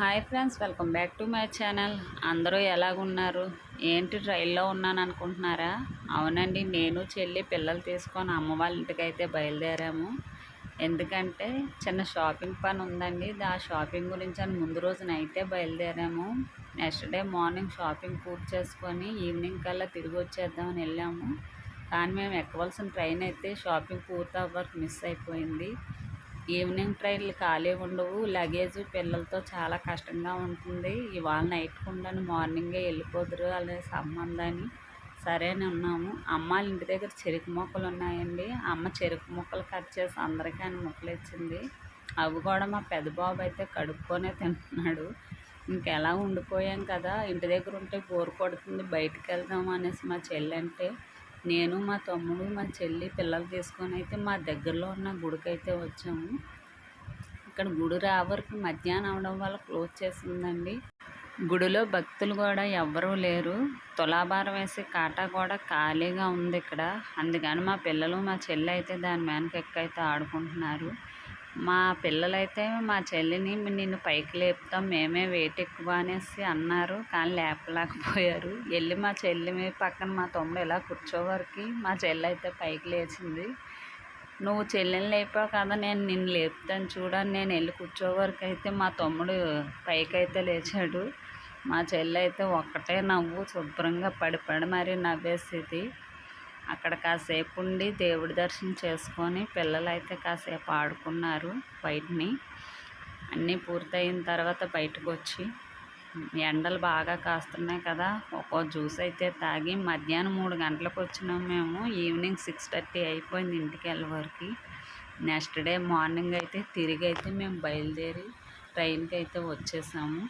Hi friends welcome back to my channel. అందరూ ఎలాగున్నారు? ఏంటి ట్రైల్లో ఉన్నాను అనుకుంటున్నారా అవునండి నేను చెల్లి పిల్లలు తీసుకొని అమ్మ వాళ్ళ ఇంటికి అయితే బయలుదేరాము. ఎందుకంటే చిన్న షాపింగ్ పని ఉందండి. ఆ షాపింగ్ గురించి అని ముందు రోజున అయితే బయలుదేరాము. నెక్స్ట్ డే మార్నింగ్ షాపింగ్ పూర్తి చేసుకొని ఈవినింగ్ కల్లా తిరిగి వచ్చేద్దామని వెళ్ళాము. కానీ మేము ఎక్కవలసిన ట్రైన్ అయితే షాపింగ్ పూర్తి అవ్వక మిస్ అయిపోయింది. ఈవినింగ్ ట్రైన్లు ఖాళీ ఉండవు. లగేజ్ పిల్లలతో చాలా కష్టంగా ఉంటుంది. ఇవాళ నైట్ ఉండని మార్నింగే వెళ్ళిపోదురు అనే సంబంధాన్ని సరే అని ఉన్నాము. అమ్మ వాళ్ళ ఇంటి దగ్గర చెరుకు మొక్కలు ఉన్నాయండి. అమ్మ చెరుకు మొక్కలు కట్ చేసి అందరికీ అని మొక్కలు ఇచ్చింది. అవి కూడా మా పెద్ద బాబు అయితే కడుక్కొనే తింటున్నాడు. ఇంకెలా ఉండిపోయాం కదా? ఇంటి దగ్గర ఉంటే బోర్ కొడుతుంది. బయటికి వెళ్దాం అనేసి మా చెల్లి అంటే నేను మా తమ్ముడు మా చెల్లి పిల్లలు తీసుకొని అయితే మా దగ్గరలో ఉన్న గుడికి అయితే వచ్చాము. ఇక్కడ గుడి రావరకు మధ్యాహ్నం అవడం వల్ల క్లోజ్ చేసిందండి. గుడిలో భక్తులు కూడా ఎవ్వరూ లేరు. తులాభారం వేసే కాటా కూడా ఖాళీగా ఉంది ఇక్కడ. అందుకని మా పిల్లలు మా చెల్లి అయితే దాని మేనకెక్క అయితే ఆడుకుంటున్నారు. మా పిల్లలైతే మా చెల్లిని నిన్ను పైకి లేపుతాం మేమే వెయిట్ ఎక్కువ అనేసి అన్నారు. కానీ లేపలేకపోయారు. వెళ్ళి మా చెల్లి పక్కన మా తమ్ముడు ఇలా కూర్చోవరకు మా చెల్లి అయితే పైకి లేచింది. నువ్వు చెల్లెని లేపావు కదా నేను నిన్ను లేపుతాను చూడని నేను వెళ్ళి కూర్చోవరకు అయితే మా తమ్ముడు పైకి అయితే లేచాడు. మా చెల్లి అయితే ఒక్కటే నవ్వు శుభ్రంగా పడిపడి మరి మరీ నవ్వేసేది. అక్కడ కాసేపు ఉండి దేవుడి దర్శనం చేసుకొని పిల్లలు అయితే కాసేపు ఆడుకున్నారు బయటని. అన్నీ పూర్తయిన తర్వాత బయటకు వచ్చి ఎండలు బాగా కాస్తున్నాయి కదా ఒక్కో జ్యూస్ అయితే తాగి మధ్యాహ్నం మూడు గంటలకు వచ్చినాం మేము. ఈవినింగ్ సిక్స్ థర్టీ అయిపోయింది ఇంటికి వెళ్ళే వరకు. నెక్స్ట్ డే మార్నింగ్ అయితే తిరిగి అయితే మేము బయలుదేరి ట్రైన్కి అయితే వచ్చేసాము.